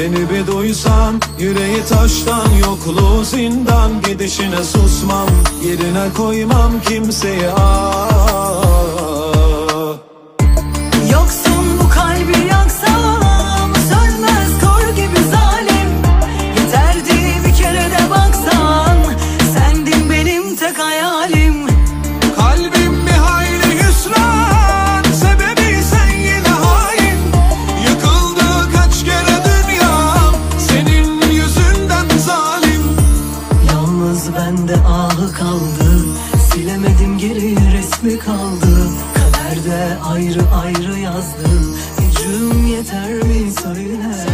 beni bir duysan Yüreği taştan yokluğu zindan. Gidişine susmam Yerine koymam kimseyi ah bende ahı kaldı. Silemedim geri resmi kaldı. Kaderde ayrı ayrı yazdım. Gücüm yeter mi söyle